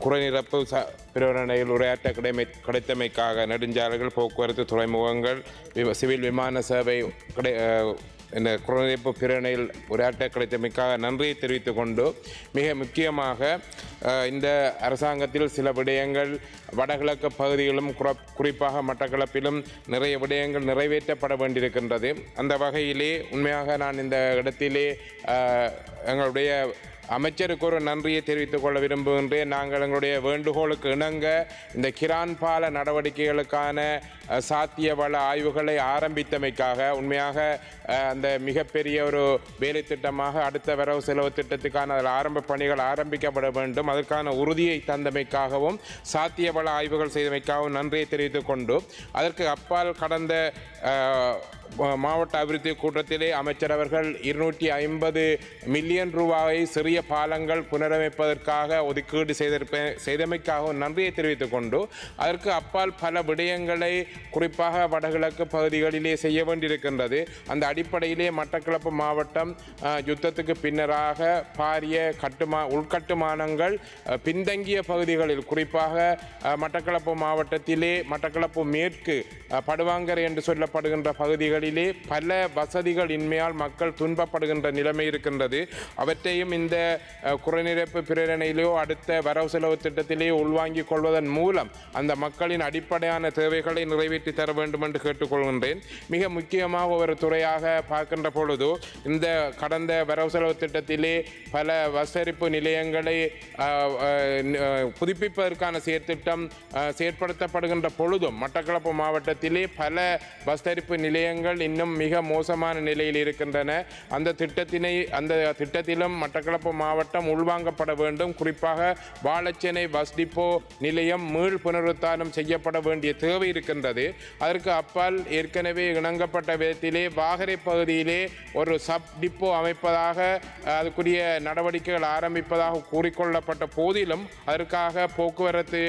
குறைநிரப்பு ச பிரகடனையில் உரையாற்ற கிடைமை கிடைத்தமைக்காக நெடுஞ்சாலைகள் போக்குவரத்து துறைமுகங்கள் விம- சிவில் விமான சேவை கிடை இந்த குறைநிரப்பு பிரகடனையில் உரையாற்ற கிடைத்தமைக்காக நன்றியை தெரிவித்து கொண்டு மிக முக்கியமாக இந்த அரசாங்கத்தில் சில விடயங்கள் வடகிழக்கு பகுதிகளும் குறிப்பாக மட்டக்களப்பிலும் நிறைய விடயங்கள் நிறைவேற்றப்பட வேண்டியிருக்கின்றது. அந்த வகையிலே உண்மையாக நான் இந்த இடத்திலே எங்களுடைய அமைச்சருக்கு ஒரு நன்றியை தெரிவித்துக் கொள்ள விரும்புகின்றேன். நாங்கள் எங்களுடைய வேண்டுகோளுக்கு இணங்க இந்த கிரான் பால நடவடிக்கைகளுக்கான சாத்திய வள ஆய்வுகளை ஆரம்பித்தமைக்காக உண்மையாக அந்த மிகப்பெரிய ஒரு வேலை திட்டமாக அடுத்த வரவு செலவு திட்டத்துக்கான அதில் ஆரம்ப பணிகள் ஆரம்பிக்கப்பட வேண்டும். அதற்கான உறுதியை தந்தமைக்காகவும் சாத்திய வள ஆய்வுகள் செய்தமைக்காகவும் நன்றியை தெரிவித்துக் கொண்டு அதற்கு அப்பால் கடந்த மாவட்ட அபிவிருத்தி கூட்டத்திலே அமைச்சர் அவர்கள் இருநூற்றி ஐம்பது மில்லியன் ரூபாயை சிறிய பாலங்கள் புனரமைப்பதற்காக ஒதுக்கீடு செய்திருப்ப செய்தமைக்காகவும் நன்றியை தெரிவித்துக் கொண்டு அதற்கு அப்பால் பல விடயங்களை குறிப்பாக வடகிழக்கு பகுதிகளிலே செய்ய வேண்டியிருக்கின்றது. அந்த அடிப்படையிலே மட்டக்களப்பு மாவட்டம் யுத்தத்துக்கு பின்னராக பாரிய கட்டுமா உள்கட்டுமானங்கள் பின்தங்கிய பகுதிகளில் குறிப்பாக மட்டக்களப்பு மாவட்டத்திலே மட்டக்களப்பு மேற்கு படுவாங்கரை என்று சொல்லப்படுகின்ற பகுதிகள் பகுதிகளிலே பல வசதிகள் இன்மையால் மக்கள் துன்பப்படுகின்ற நிலைமை இருக்கின்றது. அவற்றையும் இந்த குறைநிரப்பு பிரேரணையிலேயோ அடுத்த வரவு செலவு திட்டத்திலேயோ உள்வாங்கிக் கொள்வதன் மூலம் அந்த மக்களின் அடிப்படையான தேவைகளை நிறைவேற்றி தர வேண்டும் என்று கேட்டுக்கொள்கின்றேன். மிக முக்கியமாக ஒரு துறையாக பார்க்கின்ற பொழுது இந்த கடந்த வரவு செலவு திட்டத்திலே பல வசரிப்பு நிலையங்களை புதுப்பிப்பதற்கான செயற்திட்டம் செயற்படுத்தப்படுகின்ற பொழுதும் மட்டக்களப்பு மாவட்டத்திலே பல வசரிப்பு நிலையங்கள் இன்னும் மிக மோசமான நிலையில் இருக்கின்றன. அந்த திட்டத்தினை அந்த திட்டத்திலும் மட்டக்களப்பு மாவட்டம் உள்வாங்கப்பட வேண்டும். குறிப்பாக வாழச்சேனை பஸ் டிப்போ நிலையம் மீள் புனருத்தானம் செய்யப்பட வேண்டிய தேவை இருக்கின்றது. அதற்கு அப்பால் ஏற்கனவே இணங்கப்பட்ட விதத்திலே வாகரை பகுதியிலே ஒரு சப் டிப்போ அமைப்பதாக அதுக்குரிய நடவடிக்கைகள் ஆரம்பிப்பதாக கூறிக்கொள்ளப்பட்ட போதிலும் அதற்காக போக்குவரத்து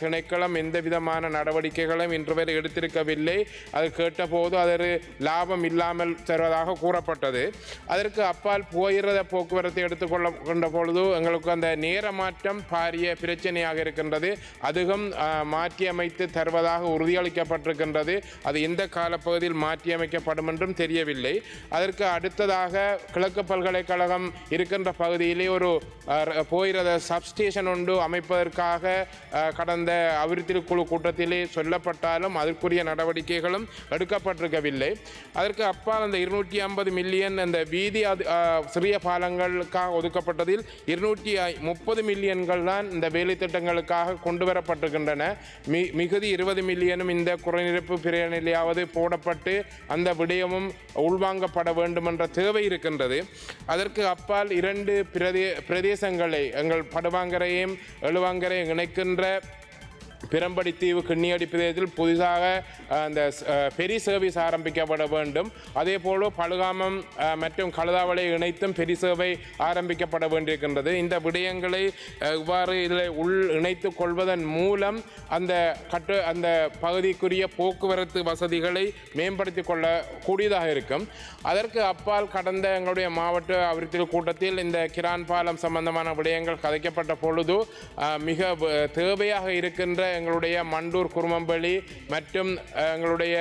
திணைக்களம் எந்த விதமான நடவடிக்கைகளும் இன்று வரை எடுத்திருக்கவில்லை. அது கேட்டபோது அதற்கு லாபம் இல்லாமல் தருவதாக கூறப்பட்டது. அதற்கு அப்பால் போயிறத போக்குவரத்தை எடுத்துக்கொள்ள கொண்ட பொழுது எங்களுக்கு அந்த நேர மாற்றம் பாரிய பிரச்சனையாக இருக்கின்றது. அதுவும் மாற்றியமைத்து தருவதாக உறுதியளிக்கப்பட்டிருக்கின்றது. அது எந்த காலப்பகுதியில் மாற்றியமைக்கப்படும் என்றும் தெரியவில்லை. அதற்கு அடுத்ததாக கிழக்கு பல்கலைக்கழகம் இருக்கின்ற பகுதியிலே ஒரு போயிரத சப்ஸ்டேஷன் ஒன்று அமைப்பதற்காக கடந்த அபிவிருத்தி குழு கூட்டத்திலே சொல்லப்பட்டாலும் அதற்குரிய நடவடிக்கைகளும் எடுக்கப்பட்டிருக்கவில்லை. அதற்கு அப்பால் அந்த இருநூற்றி ஐம்பது மில்லியன் அந்த வீதி அது சிறிய பாலங்களுக்காக ஒதுக்கப்பட்டதில் இருநூற்றி முப்பது மில்லியன்கள் தான் இந்த வேலை திட்டங்களுக்காக கொண்டு வரப்பட்டிருக்கின்றன. மி மிகுதி இருபது மில்லியனும் இந்த குறைநிரப்பு பிரேரணையிலாவது போடப்பட்டு அந்த விடயமும் உள்வாங்கப்பட வேண்டும் என்ற தேவை இருக்கின்றது. அதற்கு அப்பால் இரண்டு பிரதே பிரதேசங்களை எங்கள் படுவாங்கரையும் எழுவாங்கரையும் இணைக்கின்ற பிரம்படி தீவு கிண்ணியடி பிரதேசத்தில் புதிதாக அந்த பெரி சர்வீஸ் ஆரம்பிக்கப்பட வேண்டும். அதே போல பழுகாமம் மற்றும் கழுதாவளை இணைத்தும் பெரி சேவை ஆரம்பிக்கப்பட வேண்டியிருக்கின்றது. இந்த விடயங்களை இவ்வாறு இதில் உள் இணைத்து கொள்வதன் மூலம் அந்த கட்டு அந்த பகுதிக்குரிய போக்குவரத்து வசதிகளை மேம்படுத்திக் கொள்ள கூடியதாக இருக்கும். அதற்கு அப்பால் கடந்த எங்களுடைய மாவட்ட அபிவிருத்தி கூட்டத்தில் இந்த கிரான் பாலம் சம்பந்தமான விடயங்கள் கதைக்கப்பட்ட பொழுது மிக தேவையாக இருக்கின்ற எங்களுடைய மண்டூர் குருமம்பள்ளி மற்றும் எங்களுடைய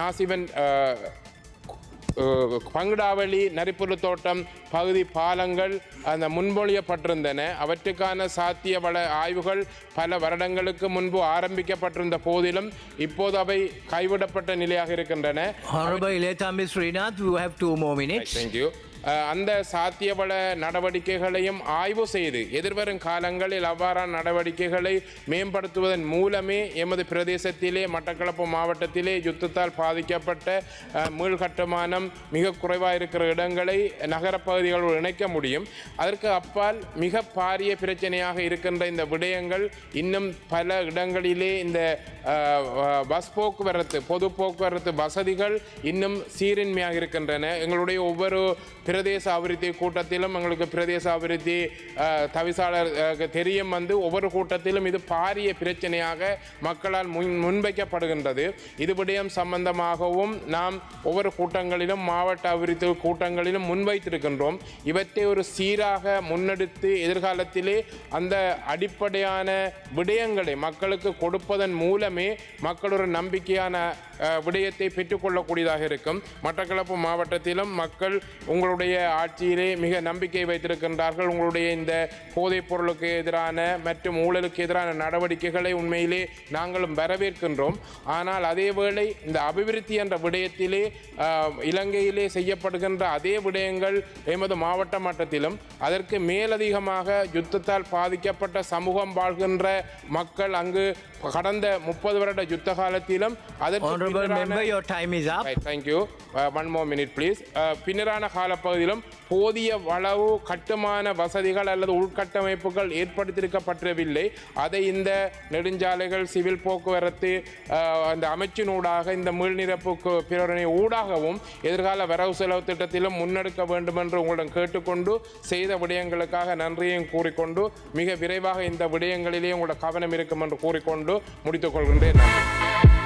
நாசிவன் பங்குடாவளி நரிப்புறு தோட்டம் பகுதி பாலங்கள் அந்த முன்மொழியப்பட்டிருந்தன. அவற்றுக்கான சாத்திய வள ஆய்வுகள் பல வருடங்களுக்கு முன்பு ஆரம்பிக்கப்பட்டிருந்த போதிலும் இப்போது அவை கைவிடப்பட்ட நிலையாக இருக்கின்றன. Honorable Iletambi Srinath, you have two more minutes. அந்த சாத்தியவள நடவடிக்கைகளையும் ஆய்வு செய்து எதிர்வரும் காலங்களில் அவ்வாறான நடவடிக்கைகளை மேம்படுத்துவதன் மூலமே எமது பிரதேசத்திலே மட்டக்களப்பு மாவட்டத்திலே யுத்தத்தால் பாதிக்கப்பட்ட அஹ், மீள்கட்டுமானம் மிக குறைவாக இருக்கிற இடங்களை நகரப்பகுதிகளோடு இணைக்க முடியும். அதற்கு அப்பால் மிக பாரிய பிரச்சனையாக இருக்கின்ற இந்த விடயங்கள் இன்னும் பல இடங்களிலே இந்த பஸ் போக்குவரத்து பொது போக்குவரத்து வசதிகள் இன்னும் சீரின்மையாக இருக்கின்றன. எங்களுடைய ஒவ்வொரு பிரதேச அபிவிருத்தி கூட்டத்திலும் எங்களுக்கு பிரதேச அபிவிருத்தி தவிசாளர் தெரியும் வந்து ஒவ்வொரு கூட்டத்திலும் இது பாரிய பிரச்சனையாக மக்களால் முன் முன்வைக்கப்படுகின்றது. இது விடயம் சம்பந்தமாகவும் நாம் ஒவ்வொரு கூட்டங்களிலும் மாவட்ட அபிவிருத்தி கூட்டங்களிலும் முன்வைத்திருக்கின்றோம். இவற்றை ஒரு சீராக முன்னெடுத்து எதிர்காலத்திலே அந்த அடிப்படையான விடயங்களை மக்களுக்கு கொடுப்பதன் மூலமே மக்கள் ஒரு நம்பிக்கையான விடயத்தை பெற்றுக்கொள்ளக்கூடியதாக இருக்கும். மட்டக்களப்பு மாவட்டத்திலும் மக்கள் உங்களுடைய ஆட்சியிலே மிக நம்பிக்கை வைத்திருக்கின்றார்கள். உங்களுடைய இந்த போதைப் பொருளுக்கு எதிரான மற்றும் ஊழலுக்கு எதிரான நடவடிக்கைகளை உண்மையிலே நாங்களும் வரவேற்கின்றோம். ஆனால் அதேவேளை இந்த அபிவிருத்தி என்ற விடயத்திலே இலங்கையிலே செய்யப்படுகின்ற அதே விடயங்கள் எமது மாவட்ட மட்டத்திலும் அதற்கு மேலதிகமாக யுத்தத்தால் பாதிக்கப்பட்ட சமூகம் வாழ்கின்ற மக்கள் அங்கு கடந்த முப்பது வருட யுத்த காலத்திலும் அதற்கு Honorable பின்னரான- member, your time is up. Right, thank you. Uh, one more minute, please. Uh, பின்னரான காலப்பகுதியிலும் போதிய வளவு கட்டுமான வசதிகள் அல்லது உள்கட்டமைப்புகள் ஏற்படுத்தியிருக்கப்பட்டிருக்கவில்லை அதை இந்த நெடுஞ்சாலைகள் சிவில் போக்குவரத்து uh, அந்த அமைச்சினூடாக இந்த மீள்நிரப்பு பிரேரணை ஊடாகவும் எதிர்கால வரவு செலவு திட்டத்திலும் முன்னெடுக்க வேண்டும் என்று உங்களிடம் கேட்டுக்கொண்டு செய்த விடயங்களுக்காக நன்றியையும் கூறிக்கொண்டு மிக விரைவாக இந்த விடயங்களிலே உங்களோட கவனம் இருக்கும் என்று கூறிக்கொண்டு முடித்துக் கொள்கின்றேன் நன்றி